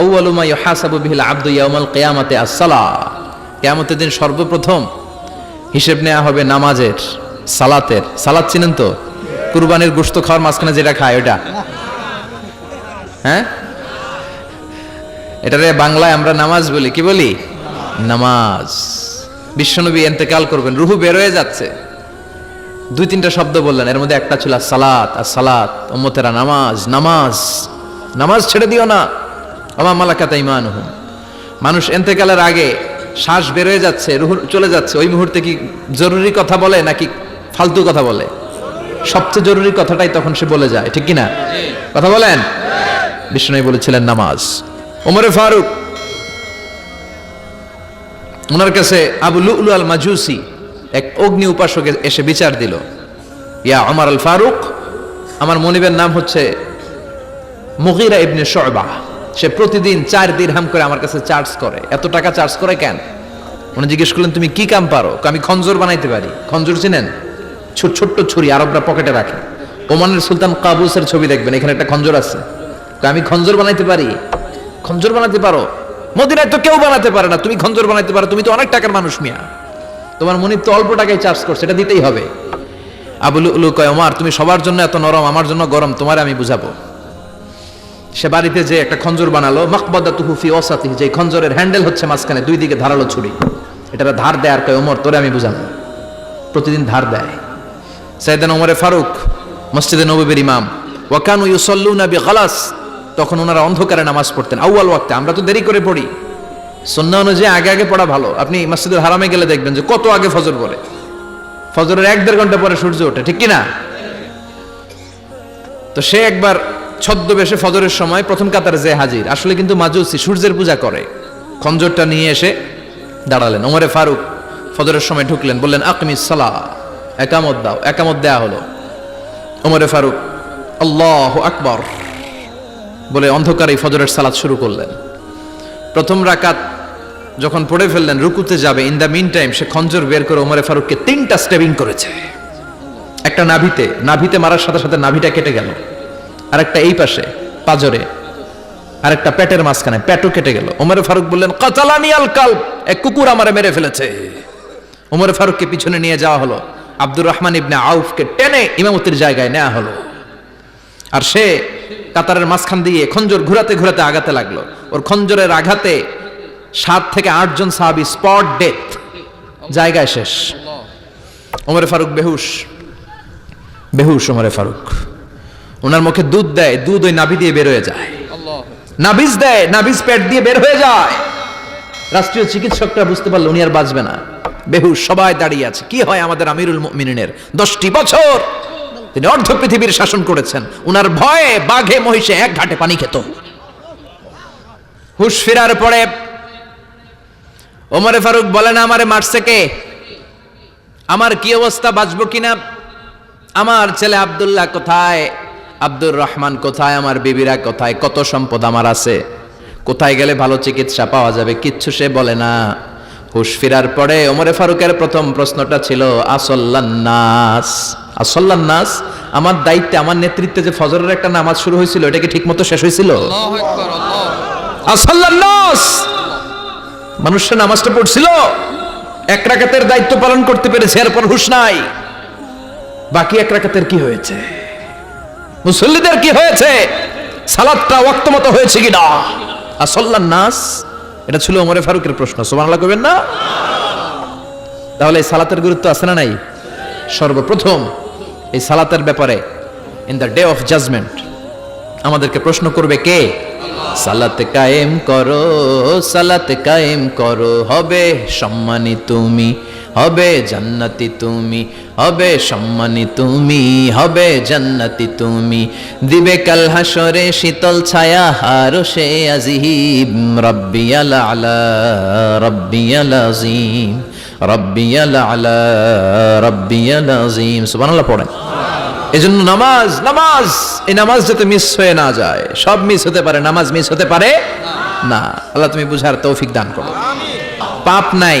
আউয়ালুমা ইউহাসাবু বিহিল আব্দু ইয়াউমাল কিয়ামাতে আসসালা কিয়ামতের দিন সর্বপ্রথম হিসেব নেওয়া হবে নামাজের, সালাতের। সালাত চিনেন তো? কুরবানির গোশত খাওয়ার মাঝখানে যেটা খায় ওটা হ্যাঁ? এটারে বাংলায় আমরা নামাজ বলি। কি বলি? নামাজ। বিশ্বনবী এন্তেকাল করবেন। রুহু বের হয়ে যাচ্ছে। দুই তিনটা শব্দ বললেন। এর মধ্যে একটা ছিল সালাত, আর সালাত, উম্মতেরা নামাজ নামাজ। নামাজ ছেড়ে দিও না। আমার মালাকাতা ইমান মানুষ এন্তেকালের আগে শ্বাস বের হয়ে যাচ্ছে রুহু চলে যাচ্ছে। ওই মুহূর্তে কি জরুরি কথা বলে নাকি ফালতু কথা বলে? সবচেয়ে জরুরি কথাটাই তখন সে বলে যায়, ঠিক কি না? কথা বলেন? বিষ্ণু বলেছিলেন, নামাজ। ওমরে ফারুক ওনার কাছে আবু লুলু আল মাজুসি এক অগ্নি উপাসক এসে বিচার দিল। ইয়া ওমর আল ফারুক, আমার মনিবের নাম হচ্ছে মুগিরা ইবনে শয়বা সে প্রতিদিন চার দিরহাম করে আমার কাছে চার্জ করে। এত টাকা চার্জ করে কেন? উনি জিজ্ঞেস করলেন, তুমি কি কাম পারো? আমি খঞ্জর বানাইতে পারি। খঞ্জর চিনেন? ছোট ছোট্ট ছুরি আরবরা পকেটে রাখে। ওমানের সুলতান কাবুসের ছবি দেখবেন, এখানে একটা খঞ্জর আছে। আমি খঞ্জর বানাইতে পারি? খঞ্জর বানাতে পারো? মদিনায় তো কেউ বানাতে পারে না। তুমি খঞ্জর বানাইতে পারো। তুমি তো অনেক টাকার মানুষ মিয়া। তোমার মনিব তো অল্প টাকায় চার্জ করছে, এটা দিতেই হবে। আবুল কয়, ওমার, তুমি সবার জন্য এত নরম, আমার জন্য গরম, তোমার আমি বুঝাবো। সে বাড়িতে যে একটা খঞ্জর বানালো মকবদা তুহুফি ওসাতি যে খঞ্জরের হ্যান্ডেল হচ্ছে মাঝখানে, দুই দিকে ধারালো ছুরি। এটা ধার দেয় আর কয়, ওমর, তোরে আমি বুঝাবো প্রতিদিন ধার দেয়। সাইদান ওমরে ফারুক, মসজিদে নবীর ইমাম, ওয়াকানু ইউসল্লুনা বিগালাস। তখন ওনারা অন্ধকারে নামাজ পড়তেন, আউয়াল ওয়াক্তে। আমরা তো দেরি করে পড়ি। সন্না অনুযায়ী আগে আগে পড়া ভালো। আপনি মসজিদের হারামে গেলে দেখবেন যে কত আগে ফজর পড়ে ফজরের এক দেড় ঘণ্টা পরে সূর্য ওঠে, ঠিক কি না তো সে একবার ছদ্মবেশে ফজরের সময় প্রথম কাতারে যে হাজির, আসলে কিন্তু মাজুসি সূর্যের পূজা করে। খঞ্জরটা নিয়ে এসে দাঁড়ালেন। ওমরে ফারুক ফজরের সময় ঢুকলেন, বললেন আকমি সালা একামত দাও, একামত দেয়া হলো। ওমরে ফারুক, আল্লাহ আকবর। বলে অন্ধকারে ফজরের সালাত শুরু করলেন। প্রথম রাকাত যখন পড়ে ফেললেন, রুকুতে যাবে, ইন দ্য মিন টাইম সে খঞ্জর বের করে ওমরে ফারুককে তিনটা স্টেবিং করেছে। একটা নাভিতে নাভিতে মারার সাথে সাথে নাভিটা কেটে গেল। আর একটা এই পাশে, পাজরে আর একটা পেটের মাঝখানে, পেটও কেটে গেল। ওমরে ফারুক বললেন, কাতালানি আল কাল এক কুকুর আমারে মেরে ফেলেছে। ওমরে ফারুককে পিছনে নিয়ে যাওয়া হলো। আব্দুর রহমান ইবনে আউফকে টেনে ইমামতির জায়গায় নেওয়া হলো। আর সে কাতারের মাঝখান দিয়ে খঞ্জর ঘুরাতে ঘুরাতে আগাতে লাগল। ওর খঞ্জরের আঘাতে সাত থেকে আটজন সাহাবি স্পট ডেথ। জায়গায় শেষ। ওমরে ফারুক বেহুশ। বেহুশ ওমরে ফারুক। ওনার মুখে দুধ দেয়, দুধ ওই নাভি দিয়ে বের হয়ে যায়। নাভিজ দেয়, নাভিজ পেট দিয়ে বের হয়ে যায়। রাষ্ট্রীয় চিকিৎসকরা বুঝতে পারল উনি আর বাঁচবে না। বেহু সবাই দাঁড়িয়ে আছে। কি হয় আমাদের আমিরুল মুমিনিনের? দশটি বছর তিনি অর্ধ পৃথিবীর শাসন করেছেন। উনার ভয়ে বাঘে, মহিষে এক ঘাটে পানি খেত। হুশ ফেরার পরে ওমরে ফারুক বলেন, আমারে মারছে কে? আমার কি অবস্থা? বাঁচবো কিনা? আমার ছেলে আব্দুল্লাহ কোথায়? আব্দুর রহমান কোথায় আমার বিবিরা কোথায় কত সম্পদ আমার আছে? কোথায় গেলে ভালো চিকিৎসা পাওয়া যাবে? কিচ্ছু সে বলে না। হুশ ফিরার পরে ওমরে ফারুকের প্রথম প্রশ্নটা ছিল আসল্লান্নাস আসল্লান্নাস আমার দায়িত্বে আমার নেতৃত্বে যে ফজরের একটা নামাজ শুরু হয়েছিল এটা কি ঠিক মতো শেষ হয়েছিল? আসল্লান্নাস মানুষের নামাজটা পড়ছিল। এক রাকাতের দায়িত্ব পালন করতে পেরেছে এরপর হুশ নাই। বাকি এক রাকাতের কি হয়েছে? মুসল্লিদের কি হয়েছে? সালাদটা ওয়াক্ত মতো হয়েছে কিনা? আসল্লান নাস, এটা ছিল ওমরে ফারুকের প্রশ্ন সোমানলা করবেন না? তাহলে এই সালাতের গুরুত্ব আছে না নাই? সর্বপ্রথম এই সালাতের ব্যাপারে in the day of judgement আমাদেরকে প্রশ্ন করবে কে? সালাত কায়েম করো, সালাত কায়েম করো, হবে সম্মানী তুমি। হবে জান্নাতি তুমি হবে সম্মানী তুমি হবে জান্নাতি তুমি। দিবে কাল হাসরে শীতল ছায়া হার সে আজিম। রব্বিয়াল আলা রব্বিয়াল আজিম রব্বিয়াল আলা রব্বিয়াল আজিম। সুবহানাল্লাহ পড়েন। এজন্য নামাজ নামাজ এই নামাজ যাতে মিস হয়ে না যায় সব মিস হতে পারে নামাজ মিস হতে পারে না। আল্লাহ তুমি বুঝার তৌফিক দান করো। পাপ নাই।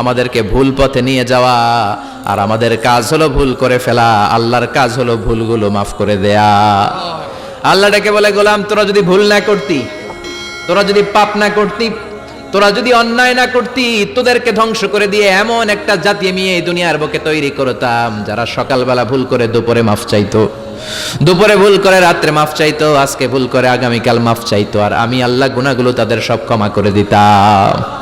আমাদেরকে ভুল পথে নিয়ে যাওয়া, আর আমাদের কাজ হলো ভুল করে ফেলা, আল্লাহর কাজ হলো ভুলগুলো মাফ করে দেয়া। আল্লাহ ডেকে বলে, গোলাম, তোরা যদি ভুল না করতি, তোরা যদি পাপ না করতি, তোরা যদি অন্যায় না করতি, তোদেরকে ধ্বংস করে দিয়ে এমন একটা জাতি আমি এই দুনিয়ার বুকে তৈরি করতাম, যারা সকালবেলা ভুল করে দুপুরে মাফ চাইতো। দুপুরে ভুল করে রাত্রে মাফ চাইতো, আজকে ভুল করে আগামীকাল মাফ চাইতো, আর আমি আল্লাহ গুনাহগুলো তাদের সব ক্ষমা করে দিতাম।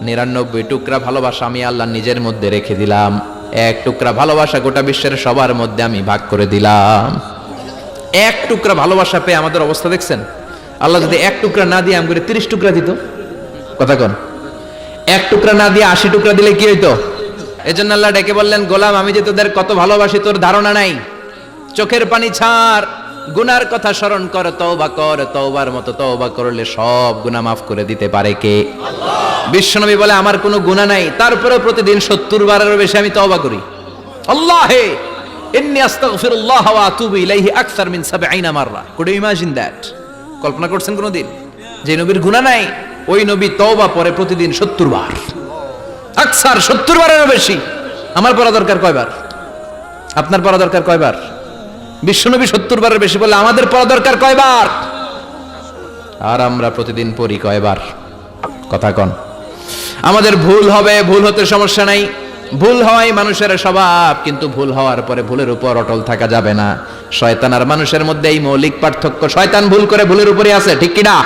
নিরানব্বই টুকরা ভালোবাসা আমি আল্লাহ নিজের মধ্যে রেখে দিলাম। এক টুকরা ভালোবাসা গোটা বিশ্বের সবার মধ্যে আমি ভাগ করে দিলাম। এক টুকরা ভালোবাসা পেয়ে আমাদের অবস্থা দেখছেন? আল্লাহ যদি এক টুকরা না দিয়ে আমি করে তিরিশ টুকরা দিত। কথা কন। এক টুকরা না দিয়ে আশি টুকরা দিলে কি হইতো? এজন্য আল্লাহ ডেকে বললেন, গোলাম, আমি যে তোদের কত ভালোবাসি, তোর ধারণা নাই। চোখের পানি ছাড়। গুনার কথা স্মরণ কর, তওবা কর, তওবার মতো তওবা করলে সব গুনাহ মাফ করে দিতে পারে কে? বিশ্বনবী বলে, আমার কোনো গুনাহ নাই। তারপরেও প্রতিদিন সত্তর বারেরও বেশি আমি তওবা করি। আল্লাহে 70 নাই বেশি। আমার পড়া দরকার কয়বার? আপনার পড়া দরকার কয়বার? বিশ্বনবী সত্তর বারের বেশি বলে আমাদের পড়া দরকার কয়বার? আর আমরা প্রতিদিন পড়ি কয়বার? কথা কন। আমাদের ভুল হবে, ভুল হতে সমস্যা নাই। ভুল হয় মানুষের স্বভাব, কিন্তু ভুল হওয়ার পরে ভুলের উপর অটল থাকা যাবে না। শয়তান আর মানুষের মধ্যে এই মৌলিক পার্থক্য, শয়তান ভুল করে ভুলের উপরে আছে, ঠিক কি না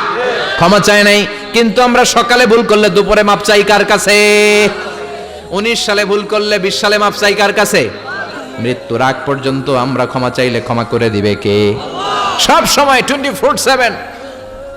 ক্ষমা চায় নাই। কিন্তু আমরা সকালে ভুল করলে দুপুরে মাপ চাই কার কাছে? উনিশ সালে ভুল করলে বিশ সালে মাপ চাই কার কাছে? মৃত্যুর আগ পর্যন্ত আমরা ক্ষমা চাইলে ক্ষমা করে দিবে কে? সব সময় টোয়েন্টি ফোর সেভেন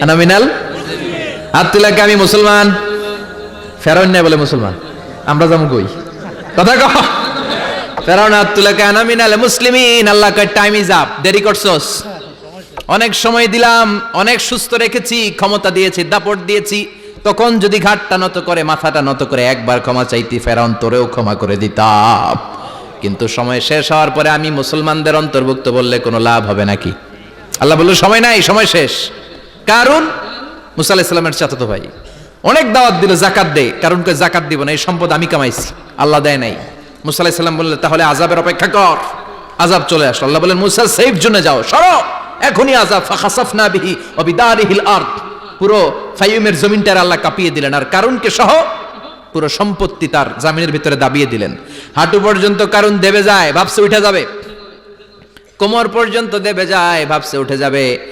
আনামিনাল হাত তুলাকে আমি মুসলমান। ফেরাউন নাই বলে মুসলমান। আমরা যেমন কই? কথা কহ ফেরাউন হাত তুলাকে আনামিন মুসলিমিন, আল্লাহ কয় টাইম ইজ আপ দেরি করছস। অনেক সময় দিলাম, অনেক সুস্থ রেখেছি, ক্ষমতা দিয়েছি, দাপট দিয়েছি। তখন যদি ঘাটটা নত করে, মাথাটা নত করে, একবার ক্ষমা চাইতি, ফেরাউন তোরেও ক্ষমা করে দিতাম। কিন্তু সময় শেষ হওয়ার পরে আমি মুসলমানদের অন্তর্ভুক্ত বললে কোনো লাভ হবে নাকি? আল্লাহ বলল, সময় নাই, সময় শেষ। কারণ মুসা আলাহিসাল্লামের চাচাতো ভাই। অনেক দাওয়াত দিল জাকাত দে কারণ কে জাকাত দিব না, এই সম্পদ আমি কামাইছি, আল্লাহ দেয় নাই। মুসা আলাহিসাল্লাম বললেন তাহলে আজাবের অপেক্ষা কর। আজাব চলে আসলো। আল্লাহ বলেন মুসা সেফ জন্য যাও, সরো। এখনই আজাব ফাখাসাফনা বিহি অবিদারিহিল আরদ। পুরো ফাইমের জমিনটার আল্লাহ কাঁপিয়ে দিলেন। আর কারণকে সহ পুরো সম্পত্তি তার জামিনের ভিতরে দাবিয়ে দিলেন। হাঁটু পর্যন্ত কারণ দেবে যায়, ভাবছে উঠে যাবে। কোমর পর্যন্ত দেবে যায়, ভাবছে উঠে যাবে।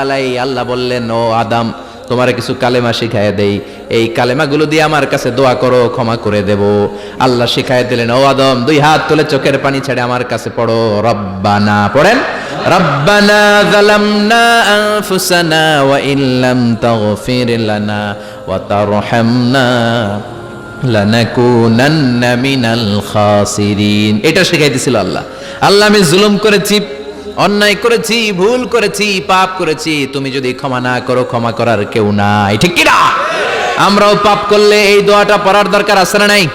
আলাই আল্লাহ বললেন, ও আদম, তোমার কিছু কালেমা শিখায় দেই। এই কালেমাগুলো দিয়ে আমার কাছে দোয়া করো, ক্ষমা করে দেব। আল্লাহ শিখায় দিলেন, ও আদম, দুই হাত তুলে চোখের পানি ছেড়ে আমার কাছে পড়ো। রব্বানা, পড়েন? রব্বানা যালামনা আনফুসানা ওয়া ইল্লাম তাগফির লানা ওয়া লানাকুনান্না মিনাল দিছিল এটা আল্লাহ। আল্লাহ আমি জুলুম করেছি, অন্যায় করেছি, ভুল করেছি, পাপ করেছি। তুমি যদি ক্ষমা না করো, ক্ষমা করার কেউ নাই। ঠিক কিরা আমরাও পাপ করলে এই দোয়াটা পড়ার দরকার আছে না নাই?